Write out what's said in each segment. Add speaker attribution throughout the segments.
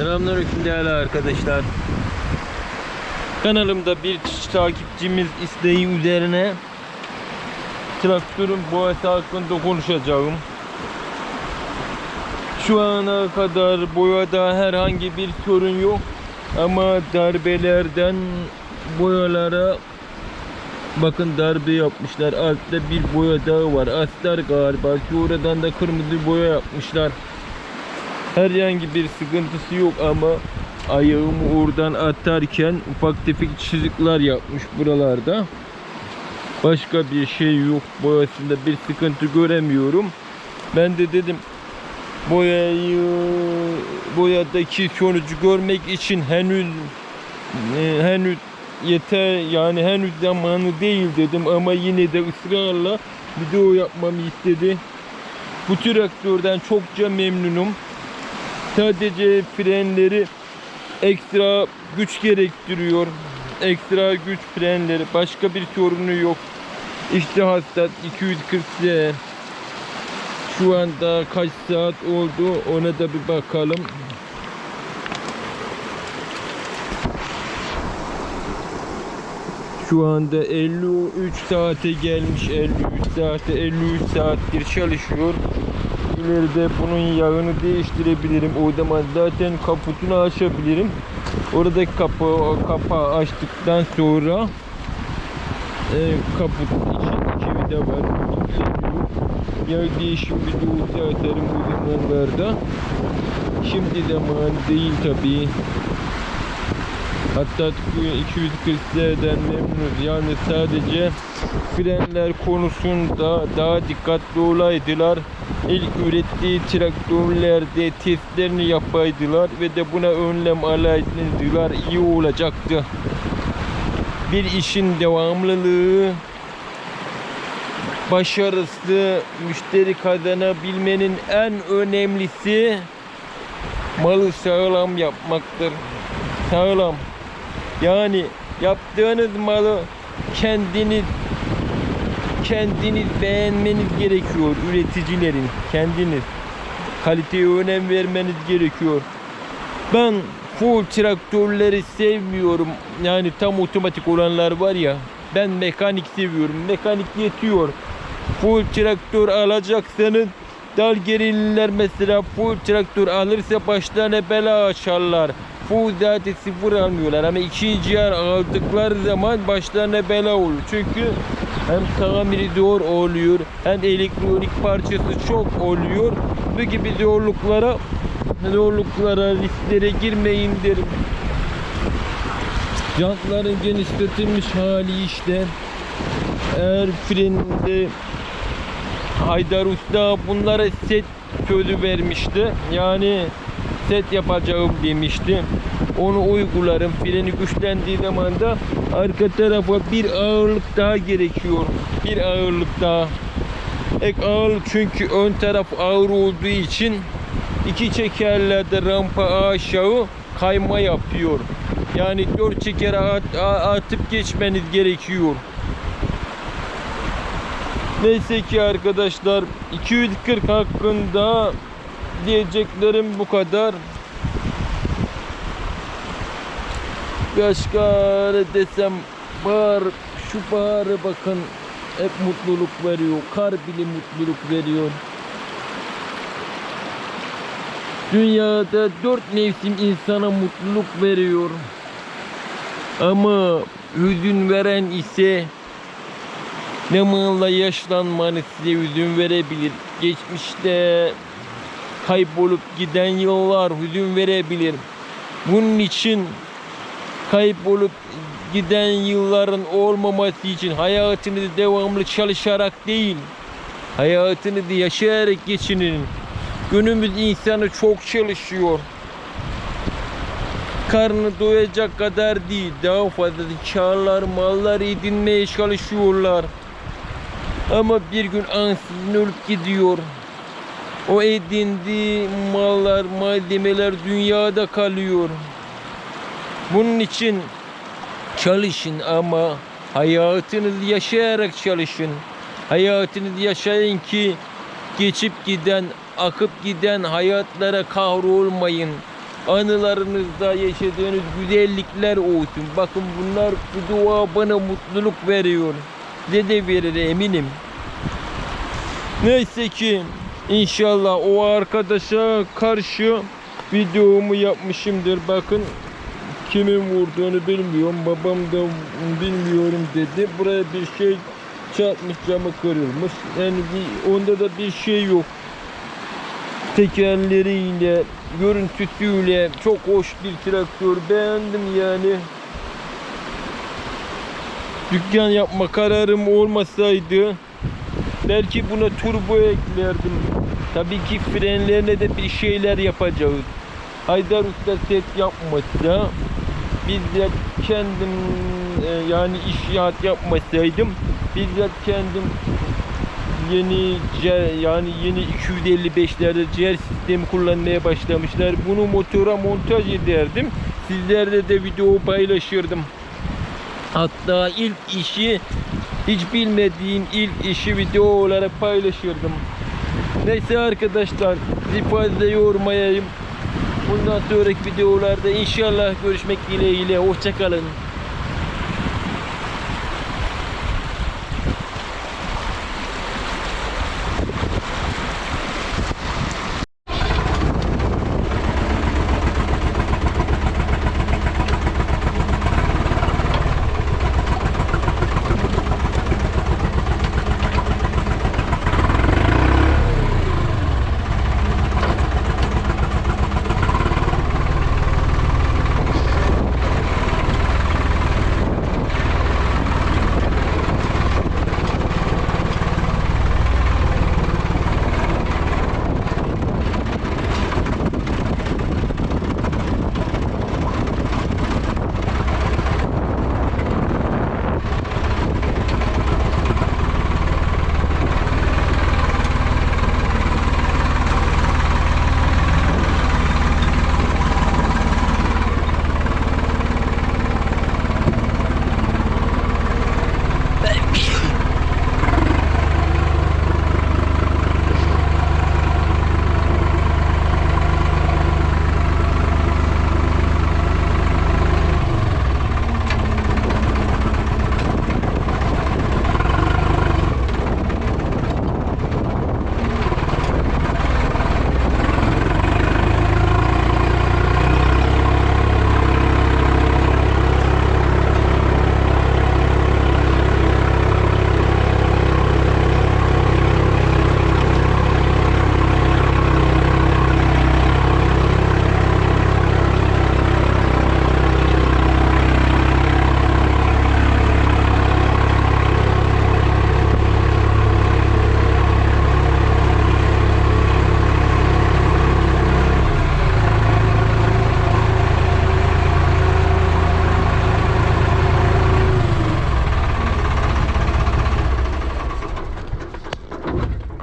Speaker 1: Selamünaleyküm değerli arkadaşlar. Kanalımda bir takipçimiz isteği üzerine traktörün boyası hakkında konuşacağım. Şu ana kadar boyada herhangi bir sorun yok. Ama darbelerden boyalara bakın darbe yapmışlar. Altta bir boya daha var. Astar galiba. Şuradan da kırmızı boya yapmışlar. Herhangi bir sıkıntısı yok ama ayağımı oradan atarken ufak tefek çizikler yapmış buralarda. Başka bir şey yok. Boyasında bir sıkıntı göremiyorum. Ben de dedim boyayı boyadaki sonucu görmek için henüz e, henüz yeter yani henüz zamanı değil dedim ama yine de ısrarla video yapmamı istedi. Bu traktörden çokça memnunum. Sadece frenleri ekstra güç gerektiriyor. Ekstra güç frenleri. Başka bir sorunu yok. İşte hastat 240 S. Şu anda kaç saat oldu ona da bir bakalım. Şu anda 53 saate gelmiş. 53 saate 53 saattir çalışıyor. İleride bunun yağını değiştirebilirim. O zaman zaten kaputunu açabilirim. Oradaki kapı kapağı açtıktan sonra e, kaput için iki vida var. Yağ değişim videosu atarım bu zamanlarda. Şimdi zaman değil tabii. Hatta 240'lerden memnunuz. Yani sadece frenler konusunda daha dikkatli olaydılar. İlk ürettiği traktörlerde testlerini yapaydılar ve de buna önlem alaydılar. iyi olacaktı. Bir işin devamlılığı başarısı müşteri kazanabilmenin en önemlisi malı sağlam yapmaktır. Sağlam. Yani yaptığınız malı kendiniz kendiniz beğenmeniz gerekiyor üreticilerin kendiniz kaliteye önem vermeniz gerekiyor. Ben full traktörleri sevmiyorum. Yani tam otomatik olanlar var ya. Ben mekanik seviyorum. Mekanik yetiyor. Full traktör alacaksanız dal gerililer mesela full traktör alırsa başlarına bela açarlar. Full zaten sıfır almıyorlar ama ikinci yer aldıkları zaman başlarına bela olur. Çünkü hem tamiri zor oluyor hem elektronik parçası çok oluyor. Bu gibi zorluklara zorluklara risklere girmeyin derim. Jantların genişletilmiş hali işte. Eğer frende Haydar Usta bunlara set sözü vermişti. Yani set yapacağım demişti. Onu uygularım. Freni güçlendiği zaman da arka tarafa bir ağırlık daha gerekiyor. Bir ağırlık daha. Ek ağırlık çünkü ön taraf ağır olduğu için iki çekerlerde rampa aşağı kayma yapıyor. Yani dört çekere at, atıp geçmeniz gerekiyor. Neyse ki arkadaşlar 240 hakkında diyeceklerim bu kadar. Başka desem bahar şu baharı bakın hep mutluluk veriyor. Kar bile mutluluk veriyor. Dünyada dört mevsim insana mutluluk veriyor. Ama hüzün veren ise zamanla yaşlanmanız size hüzün verebilir. Geçmişte kaybolup giden yıllar hüzün verebilir. Bunun için kaybolup giden yılların olmaması için hayatınızı devamlı çalışarak değil, hayatınızı yaşayarak geçinin. Günümüz insanı çok çalışıyor. Karnı doyacak kadar değil, daha fazla karlar, mallar edinmeye çalışıyorlar. Ama bir gün ansızın ölüp gidiyor. O edindiği mallar, malzemeler dünyada kalıyor. Bunun için çalışın ama hayatınızı yaşayarak çalışın. Hayatınızı yaşayın ki geçip giden, akıp giden hayatlara kahrolmayın. anılarınızda yaşadığınız güzellikler olsun. Bakın bunlar bu dua bana mutluluk veriyor. Size de verir eminim. Neyse ki inşallah o arkadaşa karşı videomu yapmışımdır. Bakın kimin vurduğunu bilmiyorum. Babam da bilmiyorum dedi. Buraya bir şey çarpmış camı kırılmış. Yani onda da bir şey yok. Tekerleriyle, görüntüsüyle çok hoş bir traktör. Beğendim yani. Dükkan yapma kararım olmasaydı belki buna turbo eklerdim. Tabii ki frenlerine de bir şeyler yapacağız. Haydar Usta set yapmasa bizzat kendim e, yani işyat yapmasaydım bizzat kendim yeni yani yeni 255'lerde CR sistemi kullanmaya başlamışlar. Bunu motora montaj ederdim. Sizlerle de video paylaşırdım. Hatta ilk işi hiç bilmediğim ilk işi video olarak paylaşırdım. Neyse arkadaşlar fazla yormayayım. Bundan sonraki videolarda inşallah görüşmek dileğiyle. Hoşçakalın.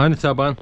Speaker 1: aynı taban